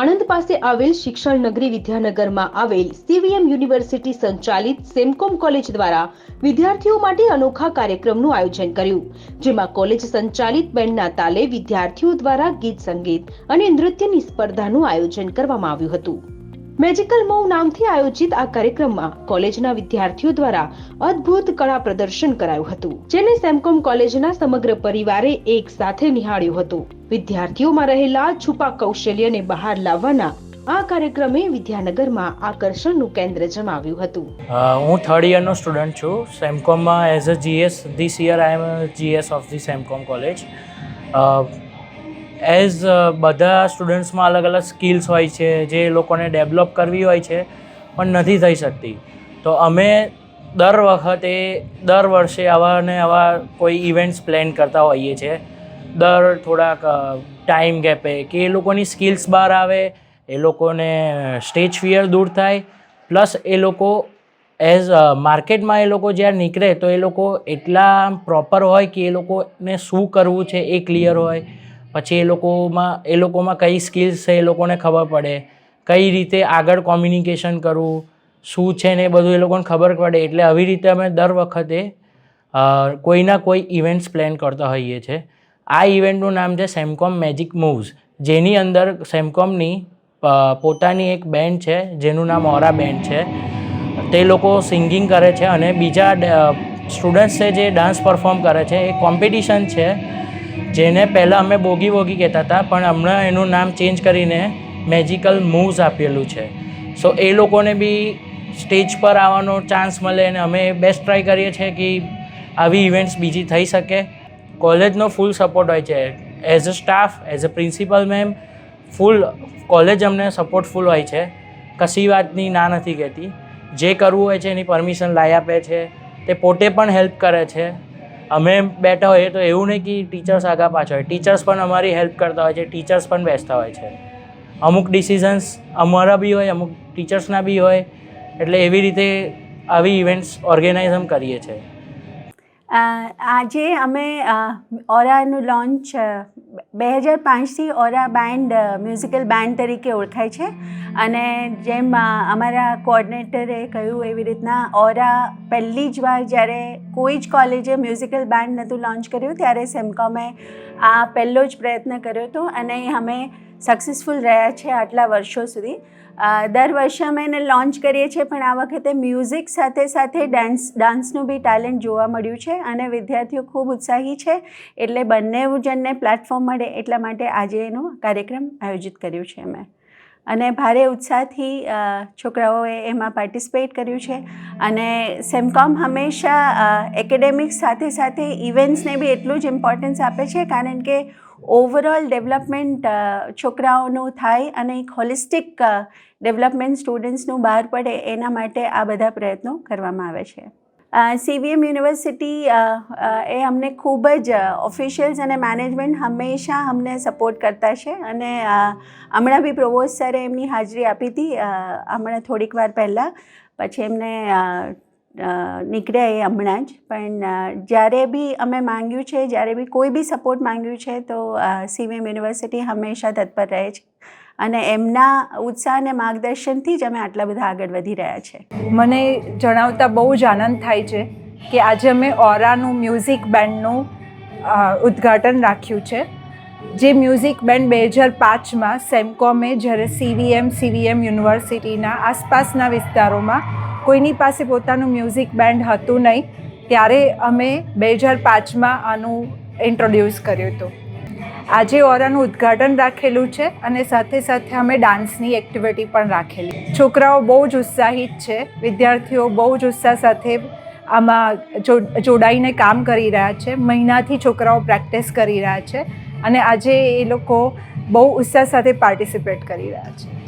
આણંદ પાસે આવેલ શિક્ષણ નગરી વિદ્યાનગરમાં આવેલ સીવીએમ યુનિવર્સિટી સંચાલિત સેમકોમ કોલેજ દ્વારા વિદ્યાર્થીઓ માટે અનોખા કાર્યક્રમનું આયોજન કર્યું, જેમાં કોલેજ સંચાલિત બેન્ડના તાલે વિદ્યાર્થીઓ દ્વારા ગીત સંગીત અને નૃત્યની સ્પર્ધાનું આયોજન કરવામાં આવ્યું હતું. મેજિકલ મૂવ નામથી આયોજિત આ કાર્યક્રમમાં કોલેજના વિદ્યાર્થીઓ દ્વારા અદ્ભુત કળા પ્રદર્શન કરાયું હતું, જેને સેમકોમ કોલેજના સમગ્ર પરિવારે એક સાથે નિહાળ્યું હતું. વિદ્યાર્થીઓમાં રહેલા છુપા કૌશલ્યને બહાર લાવવાના આ કાર્યક્રમે વિદ્યાનગરમાં આકર્ષણનું કેન્દ્ર જમાવ્યું હતું. હું થર્ડ યરનો સ્ટુડન્ટ છું. સેમકોમમાં as a GS this year I am GS of the SEMCOM college. As બધા સ્ટુડન્ટ્સમાં અલગ અલગ સ્કિલ્સ હોય છે, જે લોકોને ડેવલપ કરવી હોય છે, પણ નથી થઈ શકતી. તો અમે દર વખતે, દર વર્ષે આવા ને આવા કોઈ ઇવેન્ટ્સ પ્લાન કરતા હોઈએ છીએ દર થોડાક ટાઈમ ગેપે કે એ લોકોની સ્કિલ્સ બહાર આવે, એ લોકોને સ્ટેજ ફિયર દૂર થાય, પ્લસ એ લોકો એઝ માર્કેટમાં એ લોકો જ્યારે નીકળે તો એ લોકો એટલા પ્રોપર હોય કે એ લોકોને શું કરવું છે એ ક્લિયર હોય. પછી એ લોકોમાં એ લોકોમાં કઈ સ્કિલ્સ છે એ લોકોને ખબર પડે, કઈ રીતે આગળ કોમ્યુનિકેશન કરવું, શું છે ને એ બધું એ લોકોને ખબર પડે. એટલે આવી રીતે અમે દર વખતે કોઈના કોઈ ઇવેન્ટ્સ પ્લાન કરતા હોઈએ છીએ આ ઇવેન્ટનું નામ છે સેમકોમ મેજિક મૂવ્સ જેની અંદર સેમકોમની પોતાની એક બેન્ડ છે, જેનું નામ ઓરા બેન્ડ છે. તે લોકો સિંગિંગ કરે છે અને બીજા સ્ટુડન્ટ્સ છે જે ડાન્સ પરફોર્મ કરે છે. એ કોમ્પિટિશન છે. જેને પહેલાં અમે બોગી વોગી કહેતા હતા, પણ હમણાં એનું નામ ચેન્જ કરીને મેજિકલ મૂવ્સ આપેલું છે. સો એ લોકોને બી સ્ટેજ પર આવવાનો ચાન્સ મળે અને અમે બેસ્ટ ટ્રાય કરીએ છીએ કે આવી ઇવેન્ટ્સ બીજી થઈ શકે. કોલેજનો ફૂલ સપોર્ટ હોય છે. As a staff as a principal ma'am full college અમને સપોર્ટફુલ હોય છે. કશી વાતની ના નથી કહેતી. જે કરવું હોય છે એની પરમિશન લાવી આપે છે. તે પોતે પણ હેલ્પ કરે છે. અમે બેઠા હોઈએ તો એવું નહીં કે ટીચર્સ આગા પાછળ હોય. ટીચર્સ પણ અમારી હેલ્પ કરતા હોય છે ટીચર્સ પણ બેસતા હોય છે. અમુક ડિસિઝન્સ અમારા બી હોય, અમુક ટીચર્સના બી હોય. એટલે એવી રીતે આવી ઇવેન્ટ્સ ઓર્ગેનાઇઝ અમે કરીએ છીએ. આજે અમે ઓરાનું લોન્ચ બે હજાર પાંચથી ઓરા બેન્ડ મ્યુઝિકલ બેન્ડ તરીકે ઓળખાય છે. અને જેમ અમારા કોઓર્ડિનેટરે કહ્યું એવી રીતના, ઓરા પહેલી જ વાર જ્યારે કોઈ જ કોલેજે મ્યુઝિકલ બેન્ડ નહોતું લોન્ચ કર્યું, ત્યારે સેમકોમે આ પહેલો જ પ્રયત્ન કર્યો હતો અને અમે સક્સેસફુલ રહ્યા છે આટલા વર્ષો સુધી. દર વર્ષે અમે એને લોન્ચ કરીએ છીએ, પણ આ વખતે મ્યુઝિક સાથે સાથે ડાન્સ ડાન્સનું બી ટેલેન્ટ જોવા મળ્યું છે અને વિદ્યાર્થીઓ ખૂબ ઉત્સાહી છે. એટલે બંને જણને પ્લેટફોર્મ મળે એટલા માટે આજે એનો કાર્યક્રમ આયોજિત કર્યું છે અમે. અને ભારે ઉત્સાહથી છોકરાઓએ એમાં પાર્ટિસિપેટ કર્યું છે. અને સેમકોમ હંમેશા એકેડેમિક્સ સાથે સાથે ઇવેન્ટ્સને બી એટલું જ ઇમ્પોર્ટન્સ આપે છે, કારણ કે ઓવરઓલ ડેવલપમેન્ટ છોકરાઓનું થાય અને એક હોલિસ્ટિક ડેવલપમેન્ટ સ્ટુડન્ટ્સનું બહાર પડે એના માટે આ બધા પ્રયત્નો કરવામાં આવે છે. સીવીએમ યુનિવર્સિટી એ અમને ખૂબ જ ઓફિશિયલ્સ અને મેનેજમેન્ટ હંમેશા અમને સપોર્ટ કરતા છે અને હમણાં બી પ્રોવોઝ સરે એમની હાજરી આપી હતી હમણાં થોડીક વાર પહેલાં. પછી એમને નીકળ્યા એ હમણાં જ. પણ જ્યારે બી અમે માંગ્યું છે, જ્યારે બી કોઈ બી સપોર્ટ માંગ્યું છે, તો સીવીએમ યુનિવર્સિટી હંમેશા તત્પર રહે છે. અને એમના ઉત્સાહ અને માર્ગદર્શનથી જ અમે આટલા બધા આગળ વધી રહ્યા છે. મને જણાવતા બહુ જ આનંદ થાય છે કે આજે અમે ઓરાનું મ્યુઝિક બેન્ડનું ઉદ્ઘાટન રાખ્યું છે. જે મ્યુઝિક બેન્ડ બે હજાર પાંચમાં સેમકોમે જ્યારે સીવીએમ સીવીએમ યુનિવર્સિટીના આસપાસના વિસ્તારોમાં કોઈની પાસે પોતાનું મ્યુઝિક બેન્ડ હતું નહીં, ત્યારે અમે બે હજાર પાંચમાં આનું ઇન્ટ્રોડ્યુસ કર્યું હતું. આજે ઓરાનું ઉદ્ઘાટન રાખેલું છે અને સાથે સાથે અમે ડાન્સની એક્ટિવિટી પણ રાખેલી. છોકરાઓ બહુ જ ઉત્સાહિત છે. વિદ્યાર્થીઓ બહુ જ ઉત્સાહ સાથે આમાં જોડાઈને કામ કરી રહ્યા છે. મહિનાથી છોકરાઓ પ્રેક્ટિસ કરી રહ્યા છે અને આજે એ લોકો બહુ ઉત્સાહ સાથે પાર્ટિસિપેટ કરી રહ્યા છે.